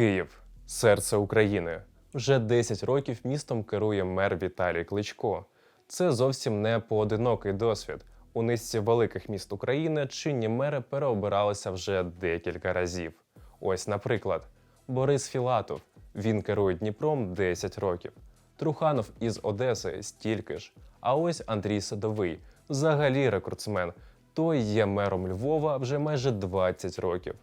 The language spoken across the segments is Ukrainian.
Київ серце України. Вже 10 років містом керує мер Віталій Кличко. Це зовсім не поодинокий досвід. У низці великих міст України чинні мери переобиралися вже декілька разів. Ось, наприклад, Борис Філатов. Він керує Дніпром 10 років. Труханов із Одеси стільки ж. А ось Андрій Садовий, взагалі рекордсмен. Той є мером Львова вже майже 20 років.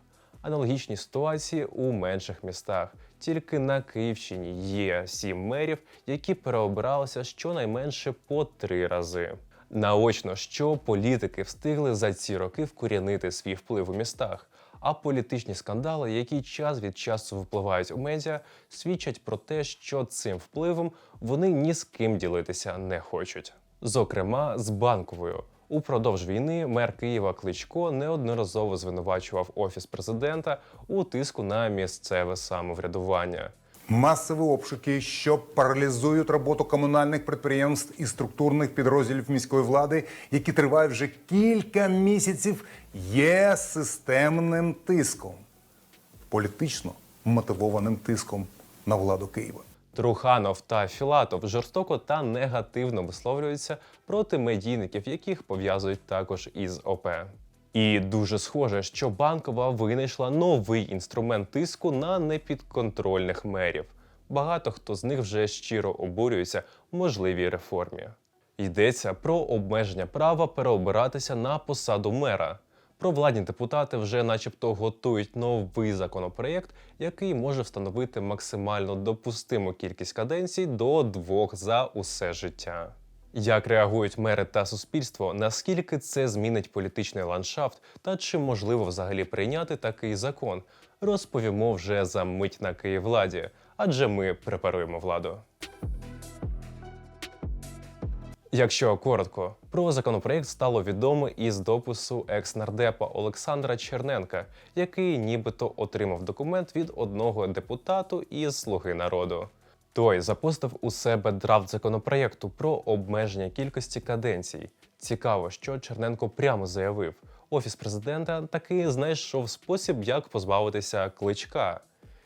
Аналогічні ситуації у менших містах. Тільки на Київщині є сім мерів, які переобиралися щонайменше по три рази. Наочно, що політики встигли за ці роки вкорінити свій вплив у містах. А політичні скандали, які час від часу випливають у медіа, свідчать про те, що цим впливом вони ні з ким ділитися не хочуть. Зокрема, з банковою. Упродовж війни мер Києва Кличко неодноразово звинувачував офіс президента у тиску на місцеве самоврядування. Масові обшуки, що паралізують роботу комунальних підприємств і структурних підрозділів міської влади, які тривають вже кілька місяців, є системним тиском, політично мотивованим тиском на владу Києва. Труханов та Філатов жорстоко та негативно висловлюються проти медійників, яких пов'язують також із ОП. І дуже схоже, що банкова винайшла новий інструмент тиску на непідконтрольних мерів. Багато хто з них вже щиро обурюється можливій реформі. Йдеться про обмеження права переобиратися на посаду мера. Провладні депутати вже, начебто, готують новий законопроєкт, який може встановити максимально допустиму кількість каденцій до двох за усе життя. Як реагують мери та суспільство, наскільки це змінить політичний ландшафт, та чи можливо взагалі прийняти такий закон, розповімо вже за мить на Київладі, адже ми препаруємо владу. Якщо коротко, про законопроєкт стало відомо із допису екс-нардепа Олександра Черненка, який нібито отримав документ від одного депутату із Слуги народу. Той запостив у себе драфт законопроєкту про обмеження кількості каденцій. Цікаво, що Черненко прямо заявив: офіс президента таки знайшов спосіб, як позбавитися кличка.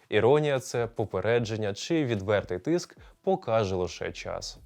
Іронія це попередження чи відвертий тиск покаже лише час.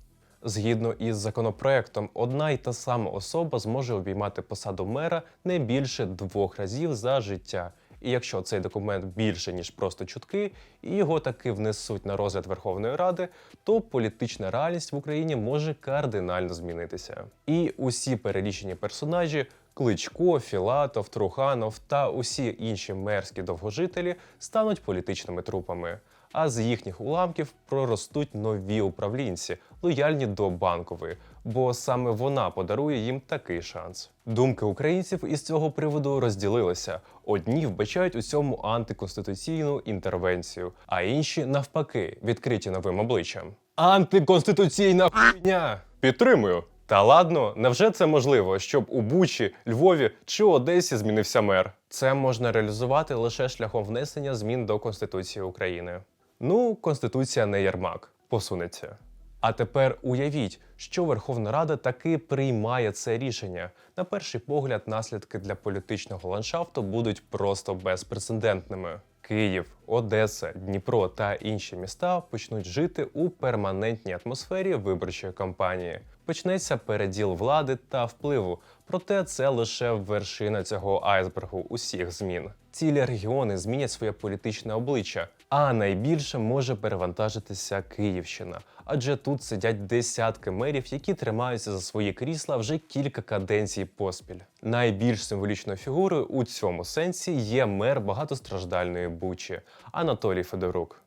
Згідно із законопроектом, одна й та сама особа зможе обіймати посаду мера не більше двох разів за життя. І якщо цей документ більше ніж просто чутки, і його таки внесуть на розгляд Верховної Ради, то політична реальність в Україні може кардинально змінитися. І усі перелічені персонажі Кличко, Філатов, Труханов та усі інші мерські довгожителі стануть політичними трупами. А з їхніх уламків проростуть нові управлінці, лояльні до банкової, бо саме вона подарує їм такий шанс. Думки українців із цього приводу розділилися. Одні вбачають у цьому антиконституційну інтервенцію, а інші навпаки відкриті новим обличчям. Антиконституційна хуйня! Підтримую. Та ладно, невже це можливо, щоб у Бучі, Львові чи Одесі змінився мер? Це можна реалізувати лише шляхом внесення змін до Конституції України. Ну, Конституція не ярмак, посунеться. А тепер уявіть, що Верховна Рада таки приймає це рішення. На перший погляд, наслідки для політичного ландшафту будуть просто безпрецедентними. Київ, Одеса, Дніпро та інші міста почнуть жити у перманентній атмосфері виборчої кампанії. Почнеться переділ влади та впливу. Проте це лише вершина цього айсбергу усіх змін. Цілі регіони змінять своє політичне обличчя, а найбільше може перевантажитися Київщина, адже тут сидять десятки мерів, які тримаються за свої крісла вже кілька каденцій поспіль. Найбільш символічною фігурою у цьому сенсі є мер багатостраждальної Бучі Анатолій Федорук.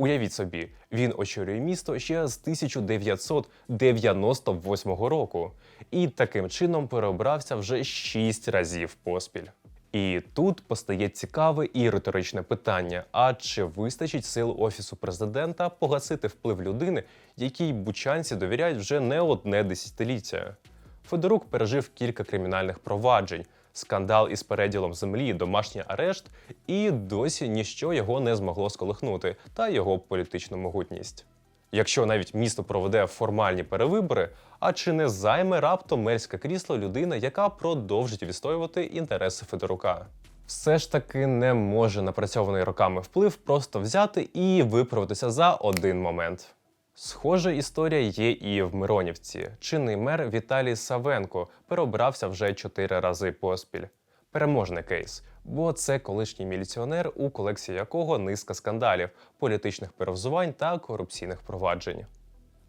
Уявіть собі, він очолює місто ще з 1998 року і таким чином переобрався вже шість разів поспіль. І тут постає цікаве і риторичне питання: а чи вистачить сил офісу президента погасити вплив людини, якій бучанці довіряють вже не одне десятиліття? Федорук пережив кілька кримінальних проваджень, скандал із переділом землі, домашній арешт, і досі ніщо його не змогло сколихнути та його політичну могутність. Якщо навіть місто проведе формальні перевибори, а чи не займе раптом мерське крісло людина, яка продовжить відстоювати інтереси Федорука? Все ж таки не може напрацьований роками вплив просто взяти і виправитися за один момент. Схожа історія є і в Миронівці. Чинний мер Віталій Савенко переобрався вже чотири рази поспіль. Переможний кейс, бо це колишній міліціонер, у колекції якого низка скандалів, політичних перевзувань та корупційних проваджень.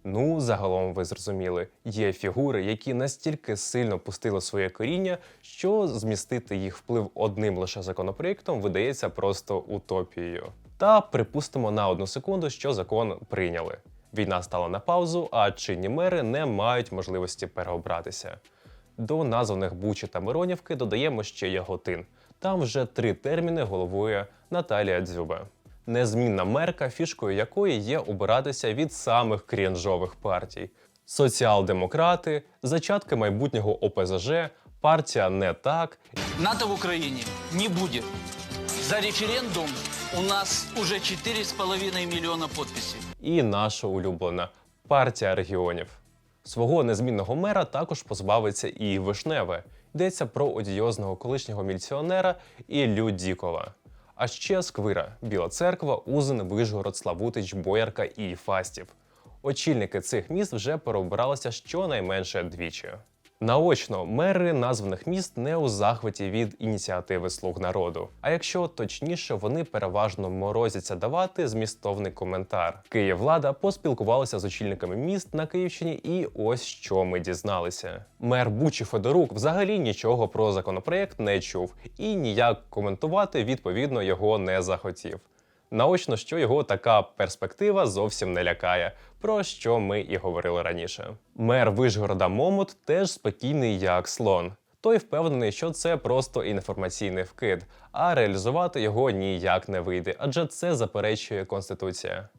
Ну, загалом ви зрозуміли, є фігури, які настільки сильно пустили своє коріння, що змістити їх вплив одним лише законопроєктом видається просто утопією. Та припустимо на одну секунду, що закон прийняли. Війна стала на паузу, а чинні мери не мають можливості переобратися. До названих Бучі та Миронівки додаємо ще Яготин. Там вже три терміни головує Наталія Дзюба. Незмінна мерка, фішкою якої є обиратися від самих крінжових партій: соціал-демократи, зачатки майбутнього ОПЗЖ, партія не так НАТО в Украине не будет. За референдум у нас уже 4,5 миллиона подписей. і наша улюблена партія регіонів. Свого незмінного мера також позбавиться і Вишневе. Йдеться про одіозного колишнього міліціонера Іллю Дікова. А ще Сквира, Біла Церква, Узин, Вишгород, Славутич, Боярка і Фастів. Очільники цих міст вже переобиралися щонайменше двічі. Наочно мери названих міст не у захваті від ініціативи слуг народу. А якщо точніше, вони переважно морозяться давати змістовний коментар. Київлада поспілкувалася з очільниками міст на Київщині, і ось що ми дізналися. Мер Бучі Федорук взагалі нічого про законопроєкт не чув і ніяк коментувати відповідно його не захотів. Наочно, що його така перспектива зовсім не лякає, про що ми і говорили раніше. Мер Вишгорода Момут теж спокійний як слон. Той впевнений, що це просто інформаційний вкид, а реалізувати його ніяк не вийде, адже це заперечує конституція.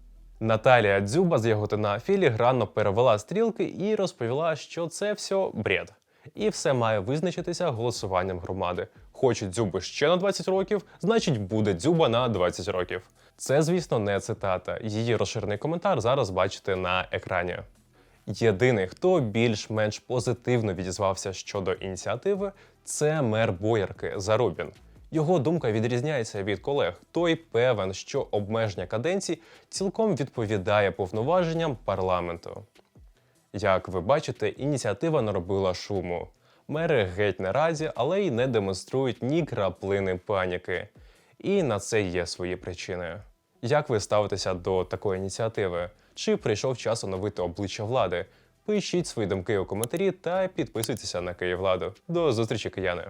Наталія Дзюба з Яготина філігранно перевела стрілки і розповіла, що це все бред. І все має визначитися голосуванням громади. Хочуть дзюби ще на 20 років, значить буде дзюба на 20 років. Це, звісно, не цитата. Її розширений коментар зараз бачите на екрані. Єдиний, хто більш-менш позитивно відізвався щодо ініціативи, це мер Боярки Зарубін. Його думка відрізняється від колег. Той певен, що обмеження каденцій цілком відповідає повноваженням парламенту. Як ви бачите, ініціатива наробила шуму. Мери геть не раді, але й не демонструють ні краплини паніки. І на це є свої причини. Як ви ставитеся до такої ініціативи? Чи прийшов час оновити обличчя влади? Пишіть свої думки у коментарі та підписуйтеся на Київладу. До зустрічі, кияни!